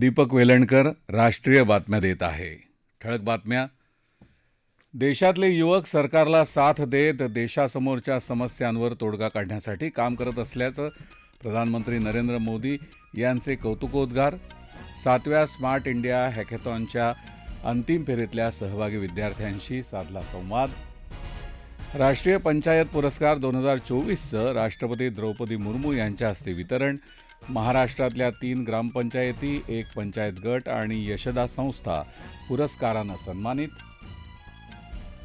दीपक वेलणकर राष्ट्रीय बातम्या देत आहे. ठळक बातम्या. देशातले युवक सरकारला साथ देत देशासमोरच्या समस्यांवर तोडगा काढण्यासाठी काम करत असल्याचं प्रधानमंत्री नरेंद्र मोदी यांचे कौतुकोद्गार. सातव्या स्मार्ट इंडिया हॅकेथॉनच्या अंतिम फेरीतल्या सहभागी विद्यार्थ्यांशी साधला संवाद. राष्ट्रीय पंचायत पुरस्कार दोन हजार चोवीसचं राष्ट्रपती द्रौपदी मुर्मू यांच्या हस्ते वितरण. महाराष्ट्रातल्या तीन ग्रामपंचायती एक पंचायत गट आणि यशदा संस्था पुरस्कारानं सन्मानित.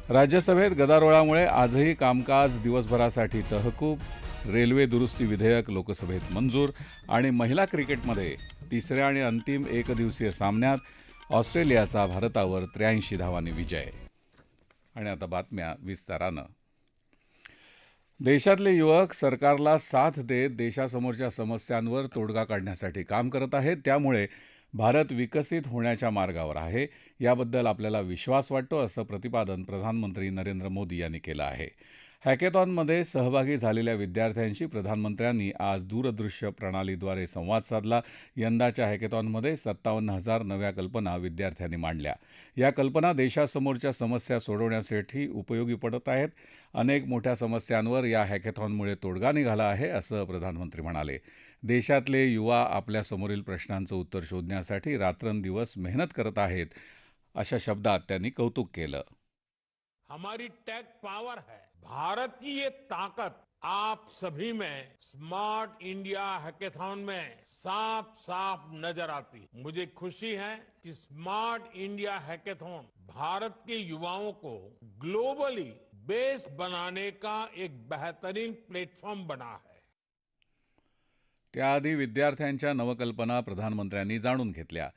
राज्यसभेत गदारोळामुळे आजही कामकाज दिवसभरासाठी तहकूब रेल्वे दुरुस्ती विधेयक लोकसभेत मंजूर आणि महिला क्रिकेटमध्ये तिसऱ्या आणि अंतिम एकदिवसीय सामन्यात ऑस्ट्रेलियाचा भारतावर त्र्याऐंशी धावांनी विजय. आणि आता बातम्या विस्तारानं. देशातले युवक सरकारला साथ देत देशासमोरच्या समस्यांवर तोडगा काढण्यासाठी काम करत आहेत. त्यामुळे भारत विकसित होण्याच्या मार्गावर आहे. याबद्दल आपल्याला विश्वास वाटतो असं प्रतिपादन प्रधानमंत्री नरेंद्र मोदी यांनी केलं आहे. हॅकेथॉनमध्ये सहभागी झालेल्या विद्यार्थ्यांशी प्रधानमंत्र्यांनी आज दूरदृश्य प्रणालीद्वारे संवाद साधला. यंदाच्या हॅकेथॉनमध्ये सत्तावन्न हजार नव्या कल्पना विद्यार्थ्यांनी मांडल्या. या कल्पना देशासमोरच्या समस्या सोडवण्यासाठी उपयोगी पडत आहेत. अनेक मोठ्या समस्यांवर या हॅकेथॉनमुळे तोडगा निघाला आहे असं प्रधानमंत्री म्हणाले. देशातले युवा आपल्यासमोरील प्रश्नांचं उत्तर शोधण्यासाठी रात्रंदिवस मेहनत करत आहेत अशा शब्दात त्यांनी कौतुक केलं. हमारी टेक पावर है. भारत की ये ताकत आप सभी में स्मार्ट इंडिया हैकेथॉन में साफ़ साफ़ नज़र आती है। मुझे खुशी है कि स्मार्ट इंडिया हैकेथॉन भारत के युवाओं को ग्लोबली बेस्ड बनाने का एक बेहतरीन प्लेटफॉर्म बना है। त्याआधी विद्यार्थ्यांच्या नवकल्पना प्रधानमंत्र्यांनी जाणून घेतल्या।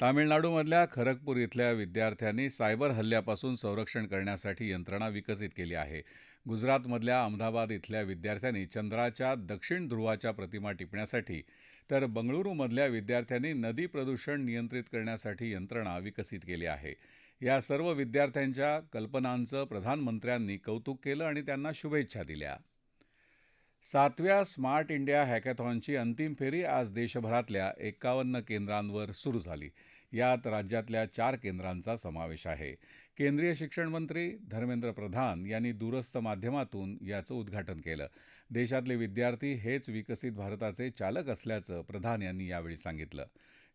तामिळनाडूमधल्या खरगपूर इथल्या विद्यार्थ्यांनी सायबर हल्ल्यापासून संरक्षण करण्यासाठी यंत्रणा विकसित केली आहे. गुजरातमधल्या अहमदाबाद इथल्या विद्यार्थ्यांनी चंद्राच्या दक्षिण ध्रुवाच्या प्रतिमा टिपण्यासाठी तर बंगळुरूमधल्या विद्यार्थ्यांनी नदी प्रदूषण नियंत्रित करण्यासाठी यंत्रणा विकसित केली आहे. या सर्व विद्यार्थ्यांच्या कल्पनांचं प्रधानमंत्र्यांनी कौतुक केलं आणि त्यांना शुभेच्छा दिल्या. सातव्या स्मार्ट इंडिया हॅकॅथॉनची अंतिम फेरी आज देशभरातल्या एकावन्न केंद्रांवर सुरू झाली. यात राज्यातल्या चार केंद्रांचा समावेश आहे. केंद्रीय शिक्षण मंत्री धर्मेंद्र प्रधान यांनी दूरस्थ माध्यमातून याचं उद्घाटन केलं. देशातले विद्यार्थी हेच विकसित भारताचे चालक असल्याचं प्रधान यांनी यावेळी सांगितलं.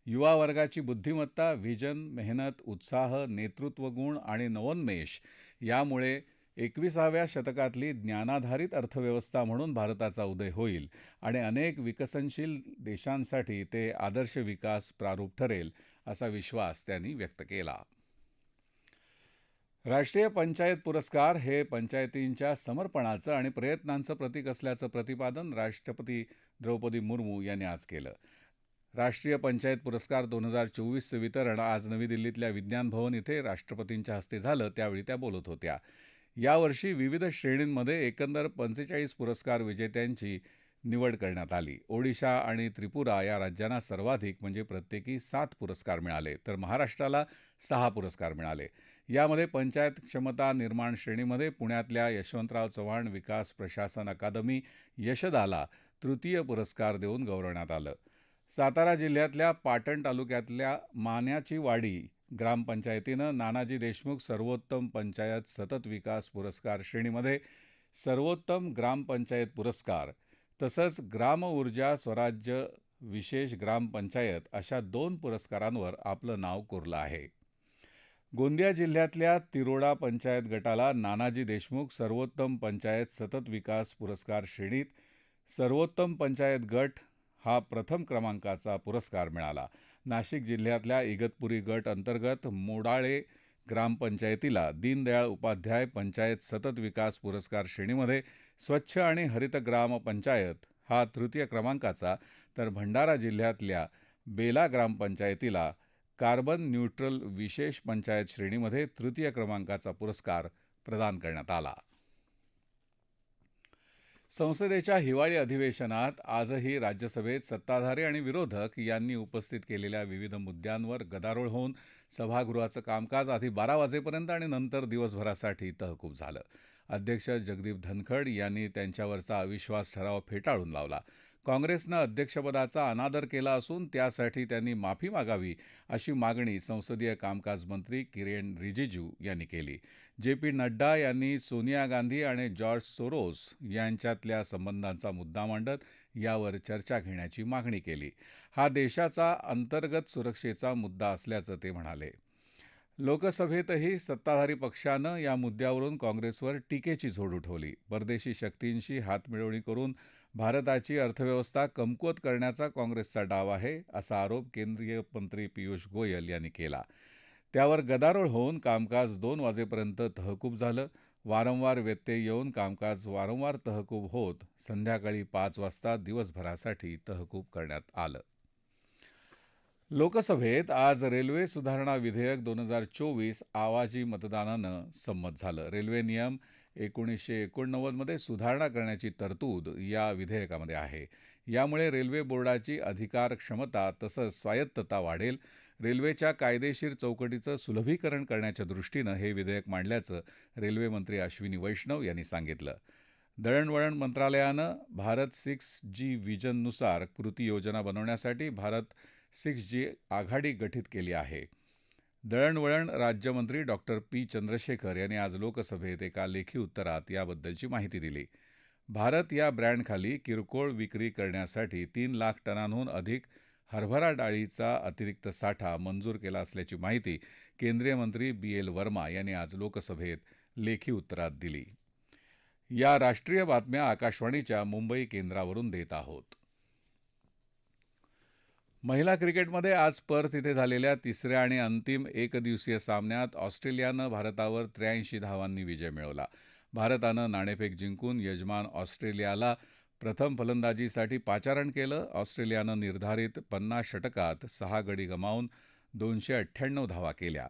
युवा वर्गाची बुद्धिमत्ता व्हिजन मेहनत उत्साह नेतृत्वगुण आणि नवोन्मेष यामुळे एकविसाव्या शतकातली ज्ञानाधारित अर्थव्यवस्था म्हणून भारताचा उदय होईल आणि अनेक विकसनशील देशांसाठी ते आदर्श विकास प्रारूप ठरेल असा विश्वास त्यांनी व्यक्त केला. राष्ट्रीय पंचायत पुरस्कार हे पंचायतींच्या समर्पणाचं आणि प्रयत्नांचं प्रतीक असल्याचं प्रतिपादन राष्ट्रपती द्रौपदी मुर्मू यांनी आज केलं. राष्ट्रीय पंचायत पुरस्कार दोन हजार चोवीसचं वितरण आज नवी दिल्लीतल्या विज्ञान भवन इथे राष्ट्रपतींच्या हस्ते झालं त्यावेळी त्या बोलत होत्या. यावर्षी विविध श्रेणींमध्ये एकंदर पंचेचाळीस पुरस्कार विजेत्यांची निवड करण्यात आली. ओडिशा आणि त्रिपुरा या राज्यांना सर्वाधिक म्हणजे प्रत्येकी सात पुरस्कार मिळाले तर महाराष्ट्राला सहा पुरस्कार मिळाले. यामध्ये पंचायत क्षमता निर्माण श्रेणीमध्ये पुण्यातल्या यशवंतराव चव्हाण विकास प्रशासन अकादमी यशदाला तृतीय पुरस्कार देऊन गौरवण्यात आलं. सातारा जिल्ह्यातल्या पाटण तालुक्यातल्या मान्याची वाडी ग्रामपंचायतीनं नानाजी देशमुख सर्वोत्तम पंचायत सतत विकास पुरस्कार श्रेणीमध्ये सर्वोत्तम ग्रामपंचायत पुरस्कार तसंच ग्राम ऊर्जा स्वराज्य विशेष ग्रामपंचायत अशा दोन पुरस्कारांवर आपलं नाव कोरलं आहे. गोंदिया जिल्ह्यातल्या तिरोडा पंचायत गटाला नानाजी देशमुख सर्वोत्तम पंचायत सतत विकास पुरस्कार श्रेणीत सर्वोत्तम पंचायत गट हा प्रथम क्रमांकाचा पुरस्कार मिळाला. नाशिक जिल्ह्यातल्या इगतपुरी गट अंतर्गत मोडाळे ग्रामपंचायतीला दीनदयाळ उपाध्याय पंचायत सतत विकास पुरस्कार श्रेणीमध्ये स्वच्छ आणि हरित ग्राम पंचायत हा तृतीय क्रमांकाचा तर भंडारा जिल्ह्यातल्या बेला ग्रामपंचायतीला कार्बन न्यूट्रल विशेष पंचायत श्रेणीमध्ये तृतीय क्रमांकाचा पुरस्कार प्रदान करण्यात आला. संसदेच्या हिवाळी अधिवेशनात आजही राज्यसभेत सत्ताधारी आणि विरोधक यांनी उपस्थित केलेल्या विविध मुद्द्यांवर गदारोळ होऊन सभागृहाचं कामकाज आधी बारा वाजेपर्यंत आणि नंतर दिवसभरासाठी तहकूब झालं. अध्यक्ष जगदीप धनखड यांनी त्यांच्यावरचा अविश्वास ठराव फेटाळून लावला. काँग्रेसनं अध्यक्षपदाचा अनादर केला असून त्यासाठी त्यांनी माफी मागावी अशी मागणी संसदीय कामकाज मंत्री किरेन रिजिजू यांनी केली. जे पी नड्डा यांनी सोनिया गांधी आणि जॉर्ज सोरोस यांच्यातल्या संबंधांचा मुद्दा मांडत यावर चर्चा घेण्याची मागणी केली. हा देशाचा अंतर्गत सुरक्षेचा मुद्दा असल्याचं ते म्हणाले. लोकसभेतही सत्ताधारी पक्षानं या मुद्द्यावरून काँग्रेसवर टीकेची झोड उठवली. परदेशी शक्तींशी हातमिळवणी करून भारताची अर्थव्यवस्था कमकुवत करण्याचा काँग्रेसचा डाव आहे असा आरोप केंद्रीय मंत्री पियुष गोयल यांनी केला. त्यावर गदारोळ होऊन कामकाज दोन वाजेपर्यंत तहकूब झालं. वारंवार व्यत्यय येऊन कामकाज वारंवार तहकूब होत संध्याकाळी पाच वाजता दिवसभरासाठी तहकूब करण्यात आलं. लोकसभेत आज रेल्वे सुधारणा विधेयक दोन हजार चोवीस आवाजी मतदानानं संमत झालं. रेल्वे नियम एकोणीसशे एकोणनव्वदमध्ये सुधारणा करण्याची तरतूद या विधेयकामध्ये आहे. यामुळे रेल्वे बोर्डाची अधिकार क्षमता तसंच स्वायत्तता वाढेल. रेल्वेच्या कायदेशीर चौकटीचं सुलभीकरण करण्याच्या दृष्टीनं हे विधेयक मांडल्याचं रेल्वेमंत्री अश्विनी वैष्णव यांनी सांगितलं. दळणवळण मंत्रालयानं भारत सिक्स जी व्हिजननुसार कृती योजना बनवण्यासाठी भारत सिक्स जी आघाडी गठीत केली आहे. दळणवळण राज्यमंत्री डॉक्टर पी. चंद्रशेखर यांनी आज लोकसभेत एका लेखी उत्तरात याबद्दलची माहिती दिली. भारत या ब्रँडखाली किरकोळ विक्री करण्यासाठी तीन लाख टनांहून अधिक हरभरा डाळीचा अतिरिक्त साठा मंजूर केला असल्याची माहिती केंद्रीय मंत्री बी. एल. वर्मा यांनी आज लोकसभेत लेखी उत्तरात दिली. या राष्ट्रीय बातम्या आकाशवाणीच्या मुंबई केंद्रावरून देत आहोत. महिला क्रिकेटमध्ये आज पर्थ इथे झालेल्या तिसऱ्या आणि अंतिम एकदिवसीय सामन्यात ऑस्ट्रेलियानं भारतावर त्र्याऐंशी धावांनी विजय मिळवला. भारतानं नाणेफेक जिंकून यजमान ऑस्ट्रेलियाला प्रथम फलंदाजीसाठी पाचारण केलं. ऑस्ट्रेलियानं निर्धारित पन्नास षटकात सहा गडी गमावून दोनशे अठ्ठ्याण्णव धावा केल्या.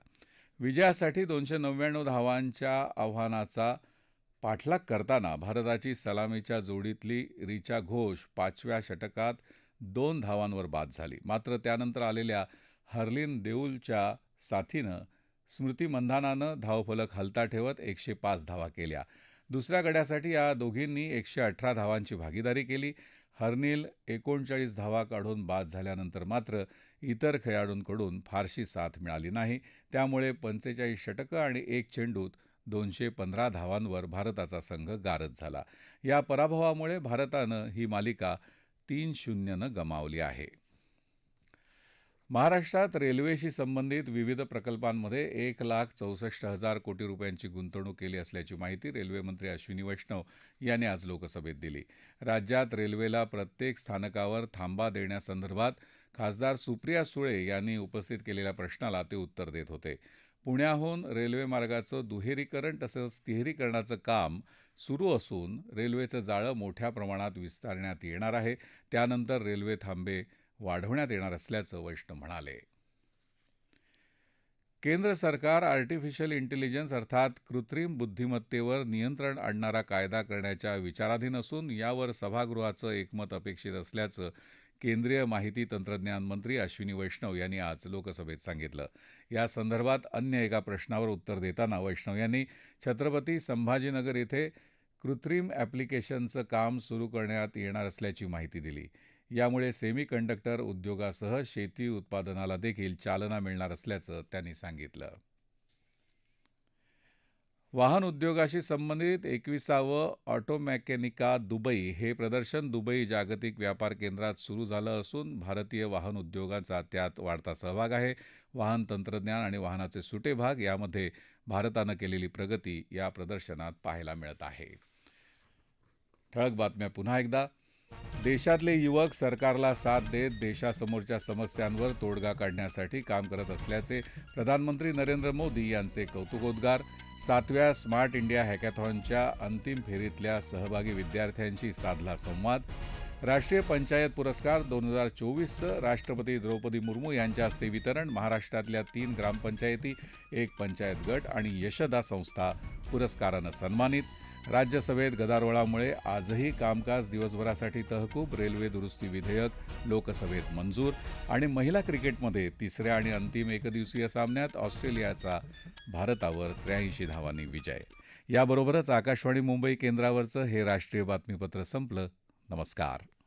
विजयासाठी दोनशे नव्याण्णव धावांच्या आव्हानाचा पाठलाग करताना भारताची सलामीच्या जोडीतली रिचा घोष पाचव्या षटकात दोन धावांवर बाद झाली. मात्र त्यानंतर आलेल्या हर्लिन देऊलच्या साथीनं स्मृती मंधानानं धावफलक हलता ठेवत एकशे पाच धावा केल्या. दुसऱ्या गड्यासाठी या दोघींनी एकशे अठरा धावांची भागीदारी केली. हर्निल एकोणचाळीस धावा काढून बाद झाल्यानंतर मात्र इतर खेळाडूंकडून फारशी साथ मिळाली नाही. त्यामुळे पंचेचाळीस षटकं आणि एक चेंडूत दोनशे पंधरा धावांवर भारताचा संघ गारद झाला. या पराभवामुळे भारतानं ही मालिका तीन शून्यनं गमावली आहे. महाराष्ट्रात रेल्वेशी संबंधित विविध प्रकल्पांमध्ये एक लाख चौसष्ट हजार कोटी रुपयांची गुंतवणूक केली असल्याची माहिती रेल्वेमंत्री अश्विनी वैष्णव यांनी आज लोकसभेत दिली. राज्यात रेल्वेला प्रत्येक स्थानकावर थांबा देण्यासंदर्भात खासदार सुप्रिया सुळे यांनी उपस्थित केलेल्या प्रश्नाला ते उत्तर देत होते. पुण्याहून रेल्वे मार्गाचं दुहेरीकरण तसंच तिहेरीकरणाचं काम सुरू असून रेल्वेचं जाळं मोठ्या प्रमाणात विस्तारण्यात येणार आहे. त्यानंतर रेल्वे थांबे वाढवण्यात येणार असल्याचं वैष्णव म्हणाले. केंद्र सरकार आर्टिफिशियल इंटेलिजन्स अर्थात कृत्रिम बुद्धिमत्तेवर नियंत्रण आणणारा कायदा करण्याच्या विचाराधीन असून यावर सभागृहाचं एकमत अपेक्षित असल्याचं केंद्रीय माहिती तंत्रज्ञान मंत्री अश्विनी वैष्णव यांनी आज लोकसभेत सांगितलं. या संदर्भात अन्य एका प्रश्नावर उत्तर देताना वैष्णव यांनी छत्रपती संभाजीनगर इथे कृत्रिम ॲप्लिकेशनचं काम सुरू करण्यात येणार असल्याची माहिती दिली. यामुळे सेमी कंडक्टर उद्योगासह शेती उत्पादनाला देखील चालना मिळणार असल्याचं त्यांनी सांगितलं. वाहन उद्योगाशी संबंधित एकविसावं ऑटोमॅकेनिका दुबई हे प्रदर्शन दुबई जागतिक व्यापार केंद्रात सुरू झालं असून भारतीय वाहन उद्योगाचा त्यात वाढता सहभाग आहे. वाहन तंत्रज्ञान आणि वाहनाचे सुटे भाग यामध्ये भारतानं केलेली प्रगती या प्रदर्शनात पाहायला मिळत आहे. ठळक बातम्या पुन्हा एकदा. देशातले युवक सरकारला साथ देत देशासमोरच्या समस्यांवर तोडगा काढण्यासाठी काम करत असल्याचे प्रधानमंत्री नरेंद्र मोदी यांचे कौतुकोद्गार. सातव्या स्मार्ट इंडिया हॅकॅथॉनच्या अंतिम फेरीतल्या सहभागी विद्यार्थ्यांशी साधला संवाद. राष्ट्रीय पंचायत पुरस्कार दोन हजार चोवीसचं राष्ट्रपती द्रौपदी मुर्मू यांच्या हस्ते वितरण महाराष्ट्रातल्या तीन ग्रामपंचायती एक पंचायत गट आणि यशदा संस्था पुरस्कारानं सन्मानित. राज्यसभेत गदारोळामुळे आजही कामकाज दिवसभरासाठी तहकूब रेल्वे दुरुस्ती विधेयक लोकसभेत मंजूर आणि महिला क्रिकेटमध्ये तिसऱ्या आणि अंतिम एकदिवसीय सामन्यात ऑस्ट्रेलियाचा भारतावर त्र्याऐंशी धावांनी विजय. याबरोबरच आकाशवाणी मुंबई केंद्रावरचं हे राष्ट्रीय बातमीपत्र संपलं. नमस्कार.